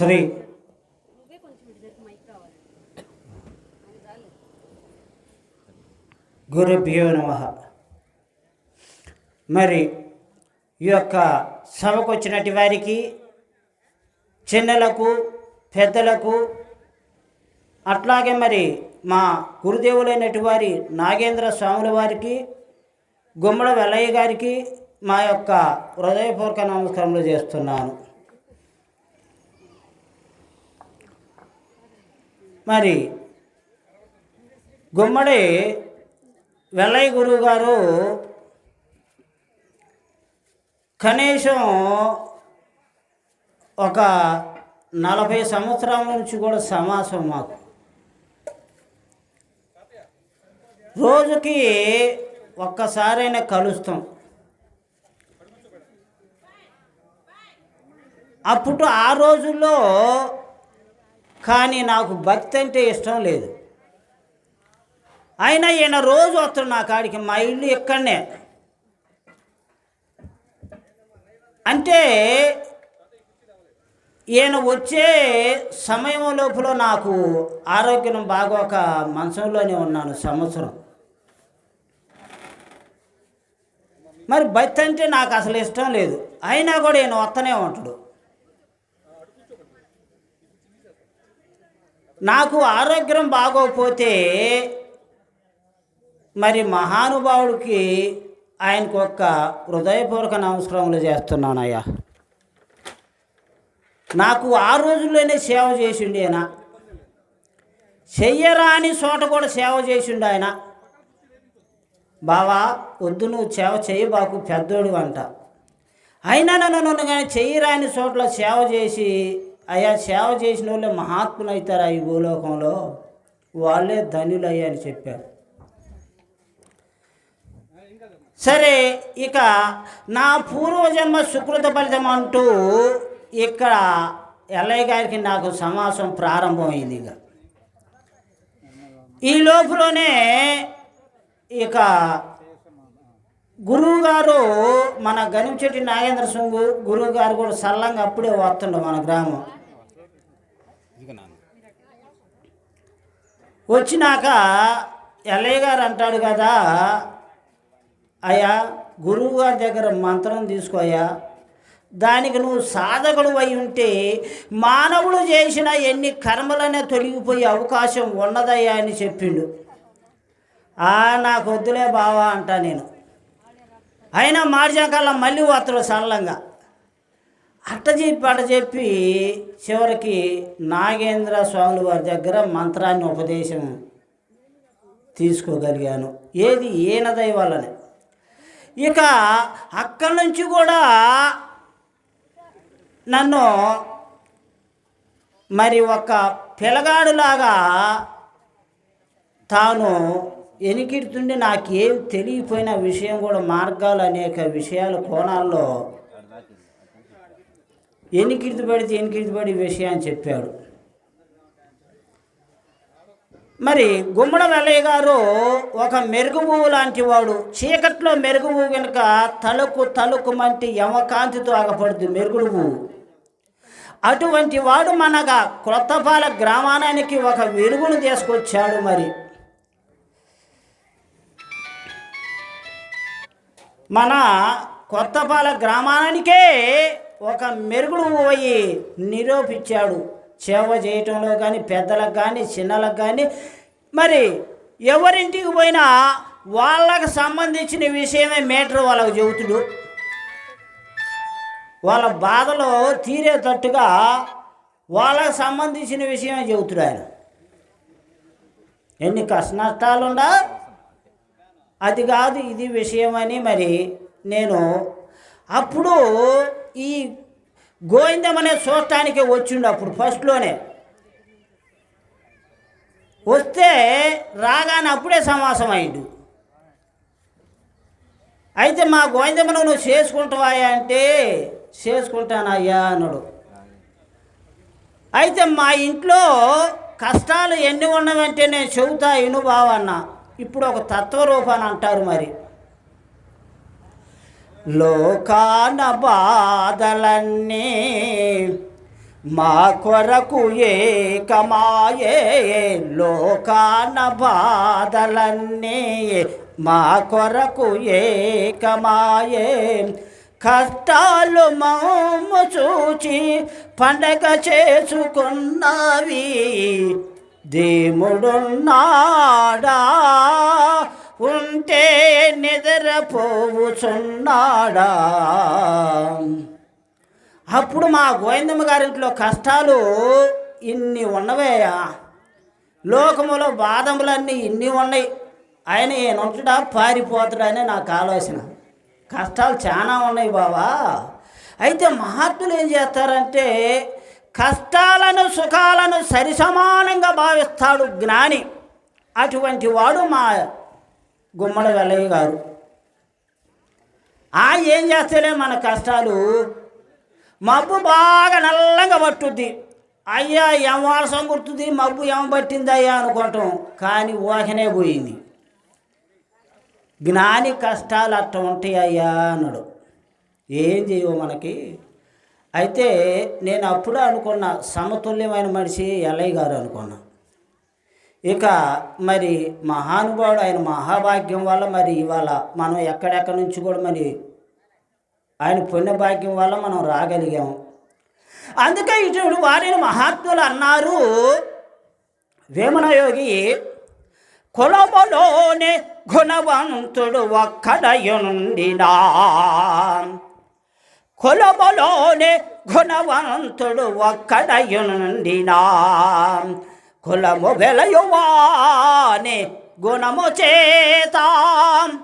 శ్రీ గురుభ్యో నమ. మరి ఈ యొక్క సభకు వచ్చినటి వారికి చిన్నలకు పెద్దలకు అట్లాగే మరి మా గురుదేవులైనటి వారి నాగేంద్ర స్వాముల వారికి గుమ్మడ వెల్లయ్య గారికి మా యొక్క హృదయపూర్వక నమస్కారములు చేస్తున్నాను. మరి గుమ్మడి వెల్లయ్య గురువు గారు కనీసం ఒక నలభై సంవత్సరాల నుంచి కూడా సమాసం మాకు. రోజుకి ఒక్కసారైనా కలుస్తాం. అప్పుడు ఆ రోజుల్లో కానీ నాకు భక్తి అంటే ఇష్టం లేదు. అయినా ఈయన రోజు వస్తాడు నా కాడికి మా ఇల్లు ఇక్కడనే. అంటే ఈయన వచ్చే సమయం లోపల నాకు ఆరోగ్యం బాగోక మంచంలోనే ఉన్నాను సంవత్సరం. మరి భక్తి అంటే నాకు అసలు ఇష్టం లేదు. అయినా కూడా ఈయన వస్తూనే ఉంటాడు. నాకు ఆరోగ్యం బాగోకపోతే మరి మహానుభావుడికి ఆయనకు ఒక్క హృదయపూర్వక నమస్కారములు చేస్తున్నానయ్యా. నాకు ఆ రోజుల్లోనే సేవ చేసిండు ఆయన. చెయ్యరాని చోట కూడా సేవ చేసిండు ఆయన. బావా వద్దు నువ్వు సేవ చేయబాకు పెద్దోడు అంట. అయినా నన్ను కానీ చెయ్యరాని చోట్ల సేవ చేసి అయ్యా సేవ చేసిన వాళ్ళే మహాత్ములు అవుతారా ఈ భూలోకంలో? వాళ్ళే ధనులయ్యా అని చెప్పారు. సరే ఇక నా పూర్వజన్మ సుకృత ఫలితం అంటూ ఇక్కడ ఎల్లయ్య గారికి నాకు సమాసం ప్రారంభమైంది ఇక. ఈ లోపులోనే ఇక గురువు గారు మన గనిచెట్టి నాగేంద్ర సింగ్ గురువు గారు కూడా సల్లంగా అప్పుడే వస్తుండే మన గ్రామం. వచ్చినాక ఎల్లయ్య గారు అంటాడు కదా అయ్యా గురువు గారి దగ్గర మంత్రం తీసుకోయా దానికి నువ్వు సాధకుడు అయి ఉంటే మానవుడు చేసిన ఎన్ని కర్మలనే తొలగిపోయే అవకాశం ఉన్నదయ్యా అని చెప్పిండు. ఆ నాకు వద్దులే బావా అంటా నేను. అయినా మార్చాకల్లా మళ్ళీ వస్తాడు సరళంగా. అట్ట చెప్పి అట్ట చెప్పి చివరికి నాగేంద్ర స్వాముల వారి దగ్గర మంత్రాన్ని ఉపదేశం తీసుకోగలిగాను. ఏది? ఈయనదై వల్లనే. ఇక అక్కడి నుంచి కూడా నన్ను మరి ఒక పిలగాడులాగా తాను ఎనికిడుతుండే నాకేం తెలియపోయిన విషయం కూడా మార్గాలు అనేక విషయాలు కోణాల్లో ఎనికిడిది పడితే ఎనికిడిది పడి విషయాన్ని చెప్పాడు. మరి గుమ్మడ నలయ్య గారు ఒక మెరుగు లాంటి వాడు. చీకట్లో మెరుగు కనుక తలుకు తలుకు మంటి యమకాంతితో ఆగపడుద్ది మెరుగుడు పువ్వు అటువంటి వాడు మనగా క్రొత్తపాల గ్రామానికి ఒక వెలుగును తీసుకొచ్చాడు మరి. మన కొత్తపాల గ్రామానికే ఒక మెరుగుడు పోయి నిరూపించాడు. సేవ చేయటంలో కానీ పెద్దలకు కానీ చిన్నలకు కానీ మరి ఎవరింటికి పోయినా వాళ్ళకు సంబంధించిన విషయమే మేటర్ వాళ్ళకు చెబుతుడు. వాళ్ళ బాధలో తీరేటట్టుగా వాళ్ళకు సంబంధించిన విషయమే చెబుతుడు ఆయన. ఎన్ని కష్ట నష్టాలుండా అది కాదు ఇది విషయమని మరి నేను అప్పుడు ఈ గోవిందం అనే చూడటానికి వచ్చిండు అప్పుడు ఫస్ట్లోనే వస్తే రాగానే అప్పుడే సమాసం అయిండు అయితే మా గోవిందమ్మను నువ్వు చేసుకుంటావా అంటే చేసుకుంటానయ్యా అన్నాడు. అయితే మా ఇంట్లో కష్టాలు ఎన్ని ఉన్నవంటే నేను చెబుతా ఇను బావన్న ఇప్పుడు ఒక తత్వరూపాన్ని అంటారు మరి. లోకాన బాధలన్నీ మా కొరకు ఏకమాయే. లోకాన బాధలన్నీ మా కొరకు ఏకమాయే. కష్టాలు మమ్ము చూచి పండగ చేసుకున్నవి దేవుడున్నాడా? ఉంటే నిద్రపోవుచున్నాడా? అప్పుడు మా గోవిందమ్మ గారింట్లో కష్టాలు ఇన్ని ఉన్నవేయా లోకములో బాధములన్నీ ఇన్ని ఉన్నాయి. ఆయన ఈయనుంటడా? పారిపోతాడనే నాకు ఆలోచన. కష్టాలు చాలా ఉన్నాయి బావా. అయితే మహాత్ములు ఏం చేస్తారంటే కష్టాలను సుఖాలను సరిసమానంగా భావిస్తాడు జ్ఞాని. అటువంటి వాడు మా గుమ్మడ వెల్లయ్య గారు ఆ ఏం చేస్తేనే మన కష్టాలు? మబ్బు బాగా నల్లంగా పట్టుద్ది. అయ్యా ఏం వారసం గుర్తుంది మబ్బు ఏం పట్టింది అయ్యా అనుకుంటాం. కానీ ఊహనే పోయింది. జ్ఞాని కష్టాలు అట్ట ఉంటాయి అయ్యా అన్నాడు. ఏం చేయవు మనకి? అయితే నేను అప్పుడే అనుకున్న సమతుల్యమైన మనిషి ఎల్లయ్య గారు అనుకున్నా. ఇక మరి మహానుభావుడు ఆయన మహాభాగ్యం వల్ల మరి ఇవాళ మనం ఎక్కడెక్కడి నుంచి కూడా మరి ఆయన పుణ్యభాగ్యం వల్ల మనం రాగలిగాము అందుకే ఇటువంటి వారిని మహాత్ములు అన్నారు వేమనయోగి కులములోనే గుణవంతుడు ఒక్కడయుండినా కులములోనే గుణవంతుడు ఒక్కడయుండినా కులము వెలయువానే గుణము చేతాం.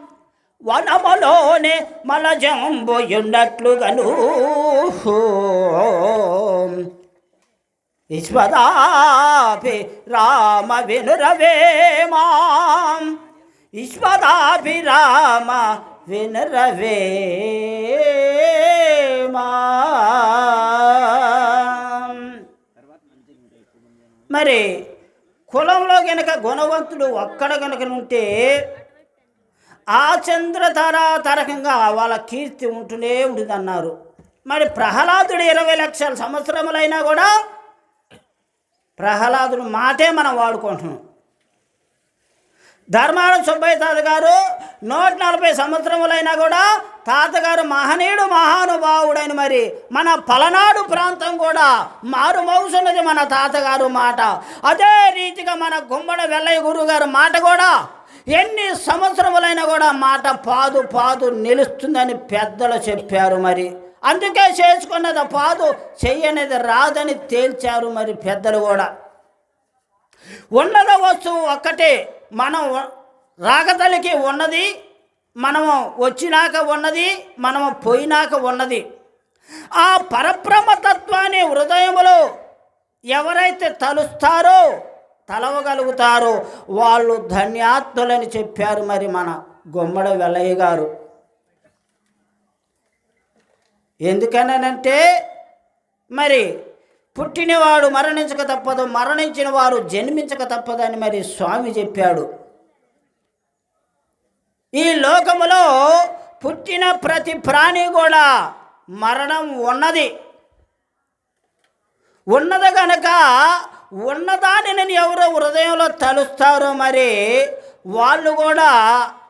వనములోనే మలజంబుయున్నట్లుగను ఈశ్వదాభి రామ వినురవేమాం. విశ్వదాపి రామ వినురవేమా. మరి కులంలో గనక గుణవంతుడు ఒక్కడ గనక ఉంటే ఆ చంద్రతార తరకంగా వాళ్ళ కీర్తి ఉంటూనే ఉంటుంది అన్నారు మరి ప్రహ్లాదుడు ఇరవై లక్షల సంవత్సరములైనా కూడా ప్రహ్లాదుడు మాటే మనం వాడుకుంటున్నాం. ధర్మాన సుబ్బయ్య తాతగారు నూట నలభై సంవత్సరములైనా కూడా తాతగారు మహనీయుడు మహానుభావుడైన మరి మన పలనాడు ప్రాంతం కూడా మారు మన తాతగారు మాట. అదే రీతిగా మన గుమ్మడ వెల్లయ్య గురువు గారు మాట కూడా ఎన్ని సంవత్సరములైనా కూడా మాట పాదు పాదు నిలుస్తుందని పెద్దలు చెప్పారు మరి. అందుకే చేసుకున్నది పాదు చెయ్యనేది రాదని తేల్చారు మరి పెద్దలు కూడా. ఉన్నద వస్తువు ఒక్కటే మనం రాగతలికి ఉన్నది మనము వచ్చినాక ఉన్నది మనము పోయినాక ఉన్నది. ఆ పరబ్రహ్మతత్వాన్ని హృదయములో ఎవరైతే తలుస్తారో తలవగలుగుతారో వాళ్ళు ధన్యాత్ములని చెప్పారు మరి మన గుమ్మడ వెల్లయ్య గారు. ఎందుకనంటే మరి పుట్టినవాడు మరణించక తప్పదు మరణించిన వారు జన్మించక తప్పదని మరి స్వామి చెప్పాడు. ఈ లోకములో పుట్టిన ప్రతి ప్రాణి కూడా మరణం ఉన్నది. ఉన్నది గనక ఉన్నదానిని ఎవరో హృదయంలో తలుస్తారో మరి వాళ్ళు కూడా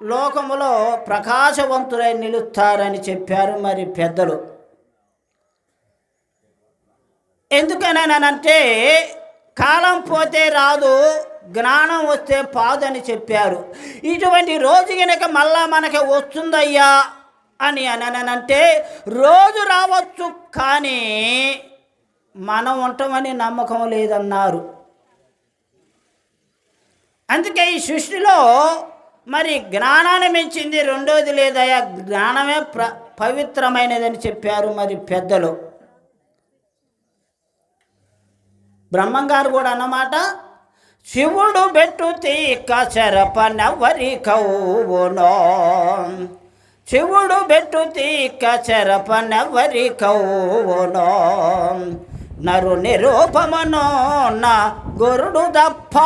లోకములో ప్రకాశవంతులై నిలుస్తారని చెప్పారు మరి పెద్దలు. ఎందుకనంటే కాలం పోతే రాదు జ్ఞానం వస్తే పాదని చెప్పారు. ఇటువంటి రోజు కనుక మళ్ళా మనకి వస్తుందయ్యా అని అననంటే రోజు రావచ్చు కానీ మనం ఉంటామని నమ్మకం లేదన్నారు. అందుకే ఈ సృష్టిలో మరి జ్ఞానాన్ని మించింది రెండోది లేదయ్యా జ్ఞానమే ప్ర పవిత్రమైనదని చెప్పారు మరి పెద్దలు. బ్రహ్మంగారు కూడా అన్నమాట. శివుడు బెట్టు తీక చెరపనవరి కౌవునో. శివుడు బెట్టు తీక చెరపనవరి కౌవునో. నరు నిరూపమనో నా గురుడు దప్ప.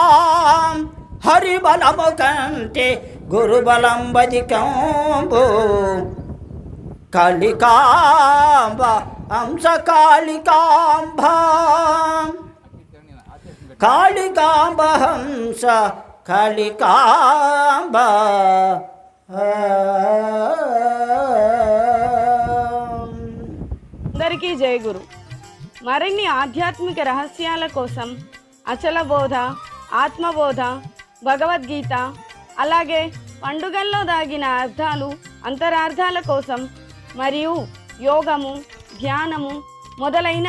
హరిబలము కంటే గురు బదికంబు కలికాంబ హంస కాళికాంబ కాళికాంబ. అందరికీ జయ గురు. మరిన్ని ఆధ్యాత్మిక రహస్యాల కోసం అచల బోధ ఆత్మబోధ భగవద్గీత అలాగే పండుగల్లో దాగిన అర్థాలు అంతరార్థాల కోసం మరియు యోగము ధ్యానము మొదలైన